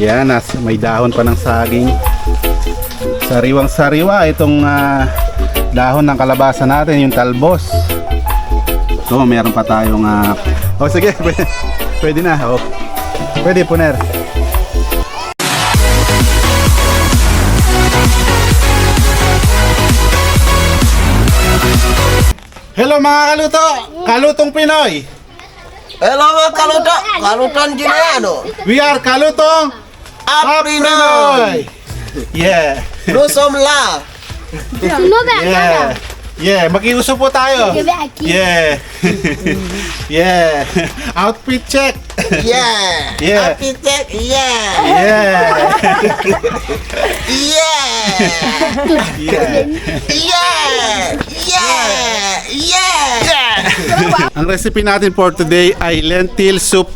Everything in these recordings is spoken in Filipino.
Yan, nas, may dahon pa ng saging. Sariwang sariwa itong ah, dahon ng kalabasa natin, yung talbos. So, meron pa tayong ah, Oh, sige, pwede, pwede na. Oh. Pwede, puner. Hello mga kaluto! Kalutong Pinoy! Hello mga kaluto, kalutan Giniano. We are Kalutong Aprinoy. Yeah! Lusom la. Sunod na Yeah! Yeah! Makiuso po tayo! Yeah! yeah! Outfit check! Yeah. Yeah. Architect, yeah. Yeah! Yeah. Yeah! Yeah. Yeah. Yeah. Ang recipe natin for today ay lentil soup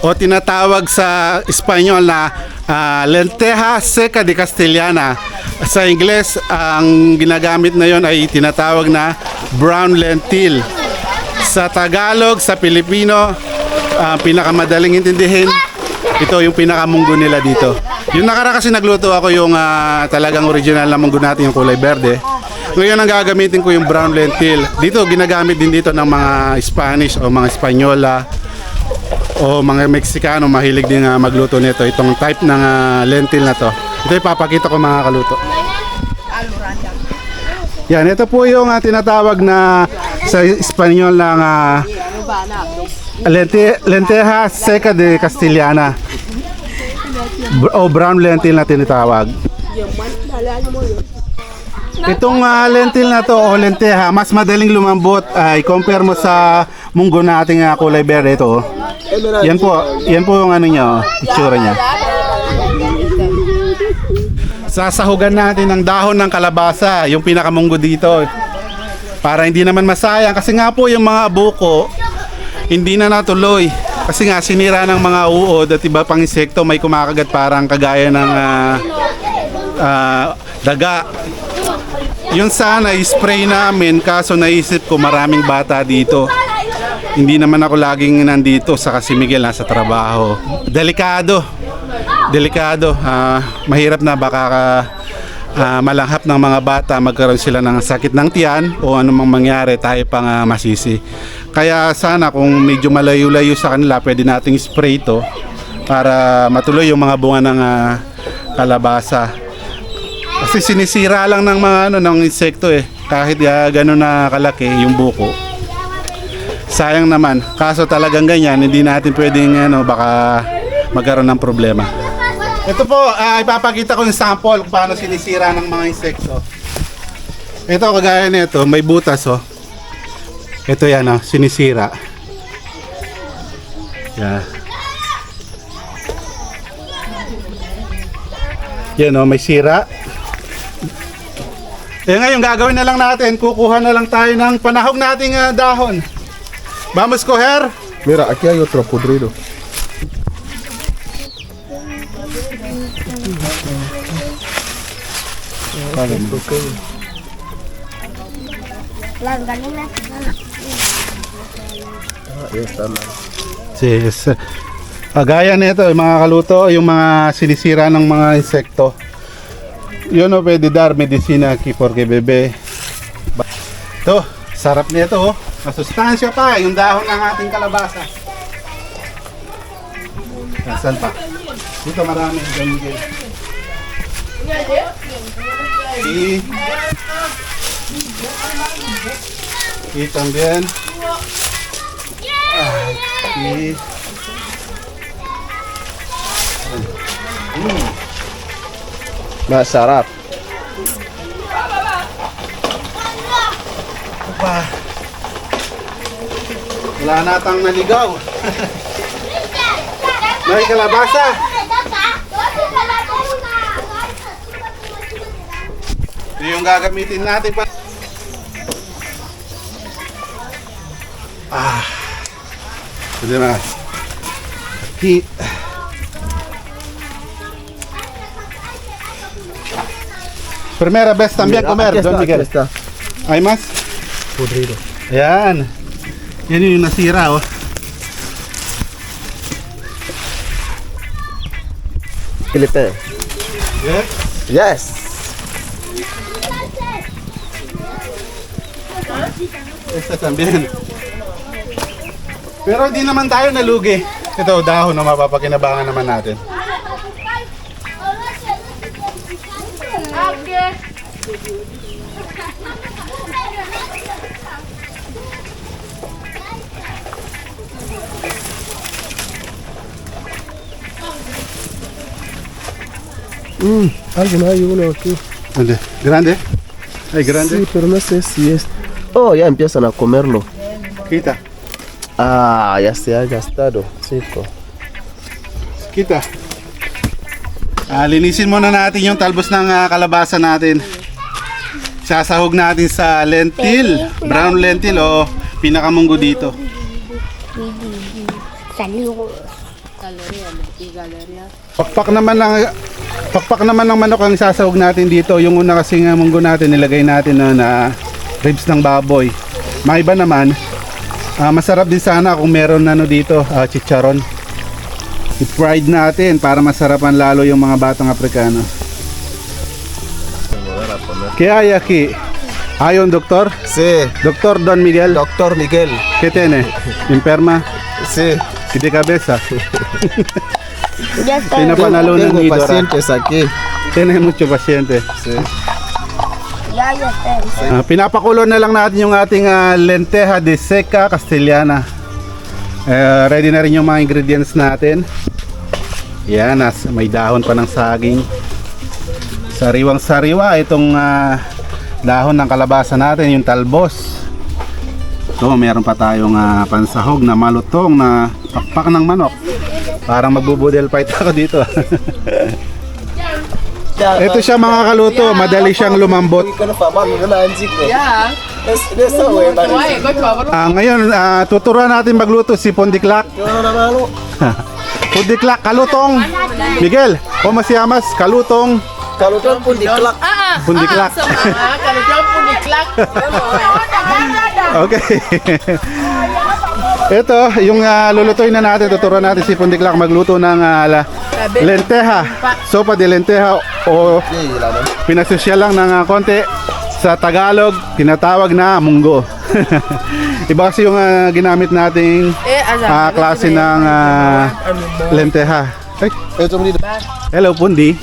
o tinatawag sa Espanyol na ah, lenteja seca de castellana. Sa Ingles, ang ginagamit na yon ay tinatawag na brown lentil. Sa Tagalog, sa Pilipino, ah, pinakamadaling intindihin, ito yung pinakamunggo nila dito. Yung nakara kasi nagluto ako yung ah, talagang original na munggo natin, yung kulay berde. Ngayon ang gagamitin ko yung brown lentil. Dito, ginagamit din dito ng mga Spanish o mga Espanyola o mga Meksikano mahilig din nga magluto nito. Itong type ng ah, lentil na to. Ito ipapakita ko mga kaluto. Yan, ito po yung ah, tinatawag na sa Espanyol ng ah, lente, lenteja seca de Castellana. O brown lentil na tinatawag. Itong ah, lentil na to o lenteja, mas madaling lumambot ay compare mo sa munggo nating ah, kulay berde ito. Oh. Yan po, yan po yung ano niya, oh, itsura niya. Sasahugan natin ng dahon ng kalabasa, yung pinakamunggo dito. Para hindi naman masayang kasi nga po yung mga buko hindi na natuloy. Kasi nga sinira ng mga uod at iba pang insekto may kumakagat parang kagaya ng ah, ah, daga. Yun sana spray namin kaso naisip ko maraming bata dito. Hindi naman ako laging nandito sa kasi Miguel nasa trabaho. Delikado. Delikado. Ah, mahirap na baka ka, ah, malanghap ng mga bata magkaroon sila ng sakit ng tiyan o anumang mangyari tayo pang ah, masisi. Kaya sana kung medyo malayo-layo sa kanila pwede nating spray ito para matuloy yung mga bunga ng ah, kalabasa. Kasi sinisira lang ng mga ano ng insekto eh. Kahit uh, gano'n na kalaki yung buko. Sayang naman. Kaso talagang ganyan, hindi natin pwedeng ano baka magkaroon ng problema. Ito po, ah, ipapakita ko yung sample kung paano sinisira ng mga insekto. Ito kagaya nito, may butas oh. Ito yan oh, sinisira. Yeah. Yan oh, may sira. Eh ngayon gagawin na lang natin, kukuha na lang tayo ng panahog nating ah, dahon. Vamos coger. Mira, aquí hay otro podrido. Las gallinas. La... Yes. Agaya nito, yung mga kaluto, yung mga sinisira ng mga insekto. Yun o pwede dar medisina aquí porque bebe. Ito, sarap nito oh. Masustansya pa, yung dahon ng ating kalabasa. Saan pa? Dito marami ganyan. Y, y también aquí Masarap. pa. Wala natang naligaw. May kalabasa. Ito yung gagamitin natin pa. Ah. Pwede na. Aquí. Primera vez también comer, Don Miguel. Hay más? Podrido. Ayan. Yan yung nasira oh. Philippines. Yes? Yes. Esta también. Pero hindi naman tayo nalugi. Ito, dahon na mapapakinabangan naman natin. Mm, alguien hay uno aquí. ¿Dónde? ¿Grande? ¿Ay, grande? Sí, pero no sé si es. Oh, ya empiezan a comerlo. Kita. Ah, ya se ha gastado, chico. Kita. Ah, linisin muna natin yung talbos ng ah, kalabasa natin. Sasahog natin sa lentil. Brown lentil o pinakamunggo dito. Salió. Pakpak naman ng pakpak naman ng manok ang sasahog natin dito. Yung una kasi nga munggo natin nilagay natin na, na ribs ng baboy. Maiba naman. ah, masarap din sana kung meron ano dito, ah, chicharon. I-fried natin para masarapan lalo yung mga batang Afrikano. Kaya? Hay un doctor? Sí, Doctor Don Miguel. doctor Miguel. ¿Qué tiene? ¿Enferma? Sí. ¿Y de cabeza? Ya está. Tiene panalón tengo nido, pacientes aquí. Tiene mucho paciente. Sí. Ya, ya está. Ah, pinapakulo na lang natin yung ating ah, lenteja de seca castellana. Eh, ready na rin yung mga ingredients natin. Yan, as, may dahon pa ng saging. Sariwang sariwa itong ah, dahon ng kalabasa natin, yung talbos. So, meron pa tayong ah, pansahog na malutong na pakpak ng manok. Parang magbubudel fight ako dito. Ito siya mga kaluto, madali siyang lumambot. Ah, ngayon, ah, tuturuan natin magluto si Pondiklak. Pondiklak, kalutong. Miguel, ¿cómo se llamas? Kalutong. Kalutong pun diklak. Ah, Pundiklak. ah, sama. Ah, kalau dia pun diklak. Okay. Ito, yung ah, lulutuin na natin, tuturuan natin si Pondiklak magluto ng la- lenteja. Sopa de lenteja o pinasosyal lang ng ah, konti sa Tagalog, tinatawag na munggo. Iba kasi yung ah, ginamit nating Eh, ah, klase ng ah, lenteja. Ay, dito. hello Pundi.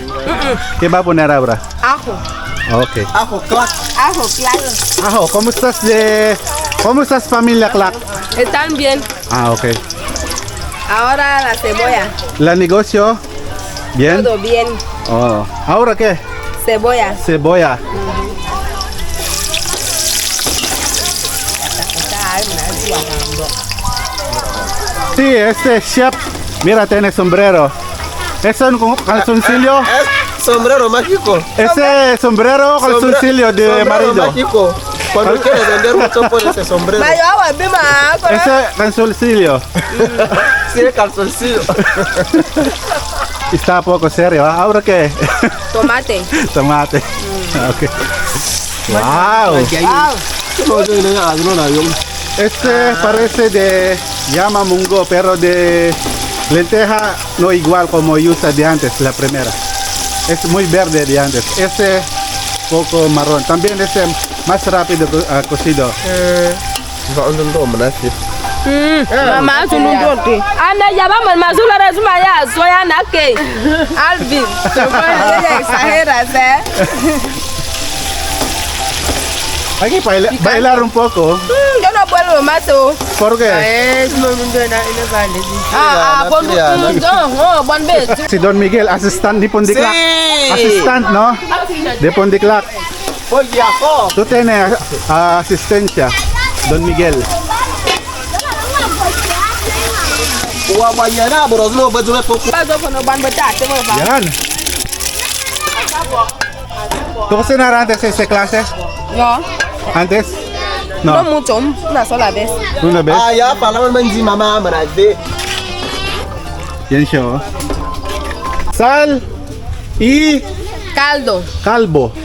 ¿Qué va a poner ahora? Ajo. Okay. Ako, klak. Ajo, claro. Ajo, ¿cómo estás de ¿Cómo estás familia Clark? Están bien. Ah, okay. Ahora la cebolla. ¿La negocio? Bien. Todo bien. Oh. ¿Ahora qué? Cebolla. Cebolla. Sí, este chef, mira, tiene sombrero. ¿Es un calzoncillo? Es sombrero mágico. Ese sombrero calzoncillo de sombrero mágico. Cuando quieres vender mucho por ese sombrero. Mayo agua, bima. Ese calzoncillo. Sí, el calzoncillo. Está poco serio. ¿ah? ¿Ahora qué? Tomate. Tomate. Ok. Wow. No, yo no, no, no, no, yo- Este parece de llama mungo, pero de lenteja no igual como usa de antes, la primera. Es muy verde de antes. Este poco marrón. También es eh, más rápido ah, cocido. To, manasip. Mama tunu dote. Ana yaba man masula resuma ya soya na ke. Alvin. Ya exagera, ¿eh? Hay que baila- bailar un poco. Yo no puedo más. ¿Por qué? No. Ah, ah, bon oh, bon. Si Don Miguel, assistant ni Pondiclac. Sí. Assistant, no? De Pondiclac. Oye, ako. Tú tienes ah, asistencia, Don Miguel. Wabayana, bro. No, but do it for Paso kono ban bata te mo ba. Yan. ¿Tú cocinar antes esa clase? No. ¿Antes? No No. mucho, una sola vez. ¿Una vez? Ah, ya, pala man di mama manade. Yan siya, oh. Sal y Caldo. calbo.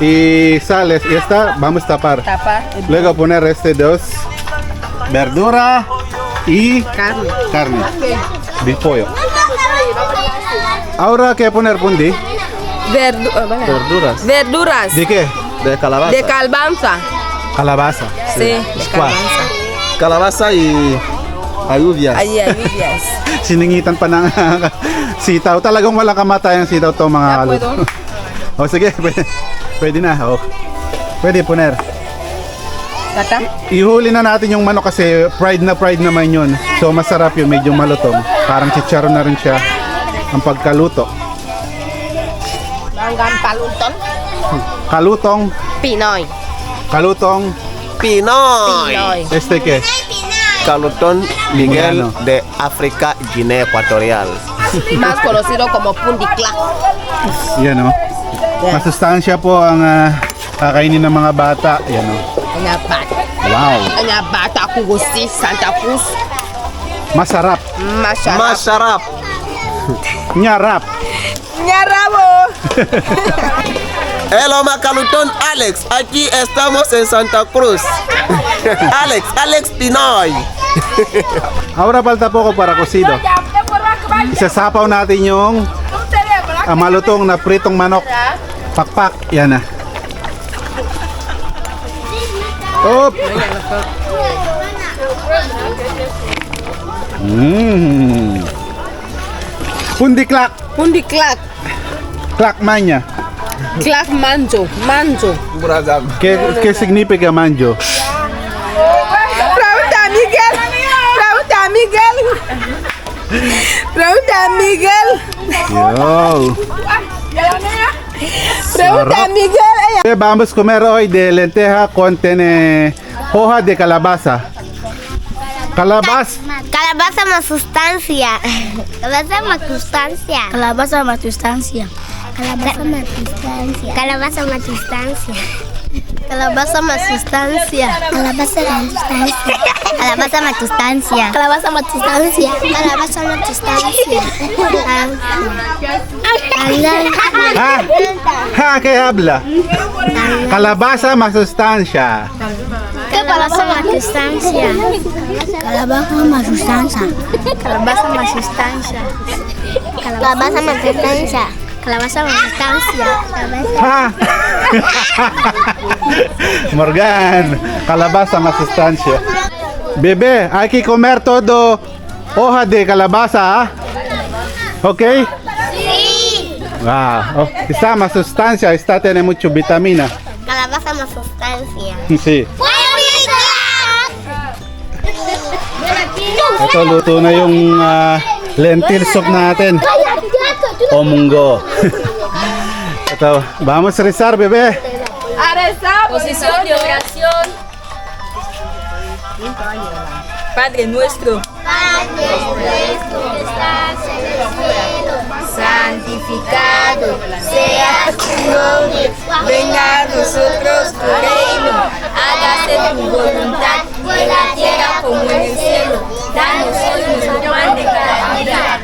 y sales. Y esta vamos a tapar. Tapar. Luego poner este dos. Verdura y Carne. carne. De pollo. Ahora qué poner pundi? Verdu ah. Verduras. Verduras. ¿De qué? De calabaza. De calbanza. Calabaza. Sí, calbanza. Calabaza y ayuvias. Ahí, ahí, yes. Siningitan pa ng sitaw. Talagang walang kamatayan sitaw to mga puedo. O sige, pwede, pwede na. O. Pwede poner. Tata. Ihuli na natin yung manok kasi fried na fried naman yun. So masarap yun, medyo malutong. Parang chicharon na rin siya ang pagkaluto. Manggan paluton. Kalutong, Pinoy. kalutong, Pinoy. Pinoy. este que, Caluton Miguel Bueno. de África, Guinea Ecuatorial. Más conocido como pundiklak. yan o. Masustansya po ang ah, kakainin ng mga bata. Yan o. Anya bata. Wow. Anya bata kugusi Santa Cruz. Masarap. Masarap. Masarap. Nyarap. Nyarabo. Hello, Macaluton Alex. Aquí estamos en Santa Cruz. Alex, Alex Pinoy. Ahora falta poco para cocido. Isasapaw natin yung ah, malutong na pritong manok. Pakpak. Yan na. Op! Mmm. Pundiklak. Pundiklak. Klak manya. Klak manjo. Manjo. Burazam. ¿Qué, ¿Qué significa manjo? Pregunta a Miguel. Pregunta a Miguel. Pregunta a Miguel. Yo. Pregunta a Miguel. Eh, Vamos a comer hoy de lenteja con tiene hoja de calabaza. Calabaz. Calabaza más sustancia. Calabaza más sustancia. Calabaza más sustancia. Calabaza más sustancia. Calabaza más sustancia. Calabaza matustancia. Calabaza matustancia. Calabaza matustancia. Calabaza matustancia. Calabaza matustancia. Ah ah, ah, ah, ¿qué habla? Calabaza matustancia. Calabaza matustancia. Calabaza matustancia. Calabaza matustancia. Calabaza matustancia. Calabaza más sustancia. Ah. Morgan, calabaza más sustancia. Bebé, hay que comer todo hoja de calabaza, ¿ah? ¿ok? Sí. Wow. Oh, está más sustancia, está tiene mucho vitamina. Calabaza más sustancia. Sí. Ito, luto na yung ah, lentil soup natin. O munggo. Ito, vamos a rezar, bebé. Areza. Posición de oración. Padre nuestro. Santificado sea tu nombre. Venga a nosotros tu reino. Hágase tu voluntad en la tierra como en el cielo. Danos hoy nuestro pan de cada día.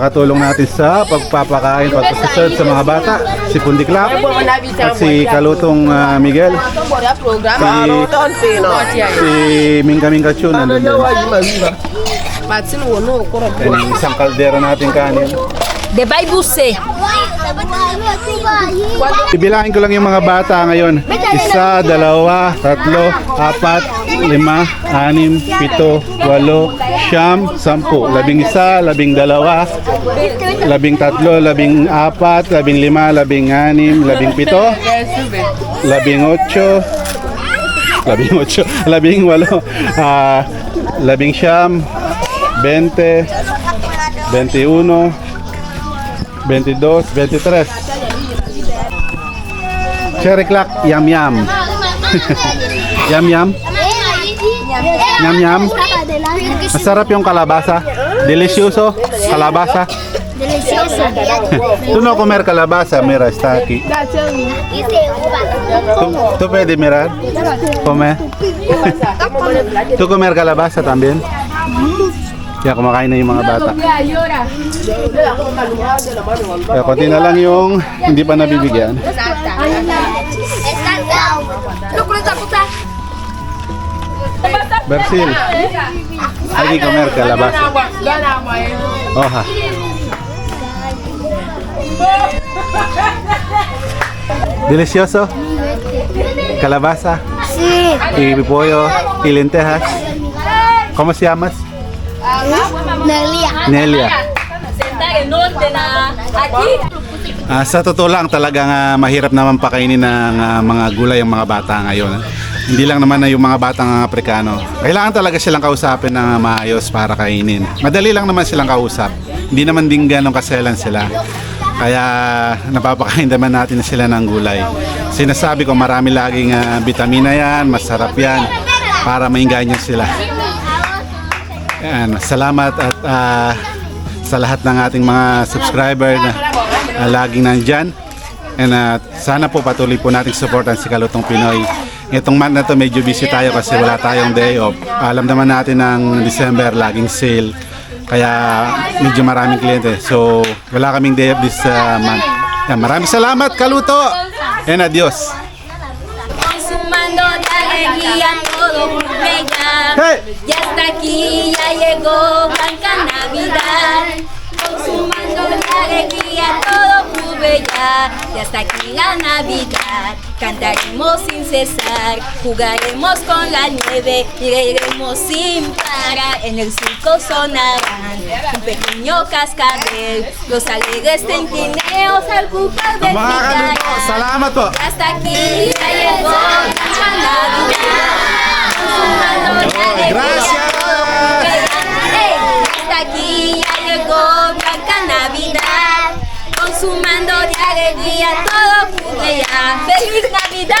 Katulong natin sa pagpapakain, pagpasaserve sa mga bata. Si Pundiklap at si Kalutong ah, Miguel. Pinoy. Si Mingka Mingka Chun. nandun din. Yung isang kaldero natin kanin. The Bible say, Ibilangin ko lang yung mga bata ngayon. Isa, dalawa, tatlo, apat, lima, anim, pito, walo, siyam, sampu. Labing isa, labing dalawa, labing tatlo, labing apat, labing lima, labing anim, labing pito, labing otso, labing otso, labing walo, ah, labing siyam, 20, 21, 22, 23. Cherry clock, yum yum. yum yum. Yum yum. Masarap yung kalabasa. Delicioso. Kalabasa. Delicioso. Tú no comer calabaza, mira, está aquí. ¿Tú, tú puedes mirar? Comer. ¿Tú comer calabaza también? Kaya kumakain na yung mga bata. Kaya konti na lang yung hindi pa nabibigyan. Bersil, que comer calabaza. Hoja. Delicioso. Calabaza Sí. y pollo y lentejas. ¿Cómo se llamas? Nelia. Nelia. Ah, sa totoo lang talagang ah, mahirap naman pakainin ng ah, mga gulay ang mga bata ngayon. Hindi lang naman na yung mga batang Aprikano. Kailangan talaga silang kausapin ng maayos para kainin. Madali lang naman silang kausap. Hindi naman din ganong kaselan sila. Kaya napapakain naman natin sila ng gulay. Sinasabi ko marami laging ah, vitamina yan, masarap yan para mainganyo sila. Yan, salamat at ah, sa lahat ng ating mga subscriber na na laging nandyan. And ah, sana po patuloy po nating supportan si Kalutong Pinoy. Itong month na to medyo busy tayo kasi wala tayong day off. Alam naman natin ng December laging sale. Kaya medyo maraming kliyente. So wala kaming day off this ah, month. Yan, maraming salamat Kaluto! And adios! Consumando la alegría. Hey! Ya está aquí, ya llegó Blanca Navidad. Consumando la alegría todo bella. Ya está aquí la Navidad. Cantaremos sin cesar, jugaremos con la nieve y reiremos sin parar. En el circo sonarán un pequeño cascabel, los alegres tintineos al jugar del Mga Kaluto, salamat ¡Gracias! Gracias. aquí ya Navidad, consumando de alegría todo ¡Feliz Navidad!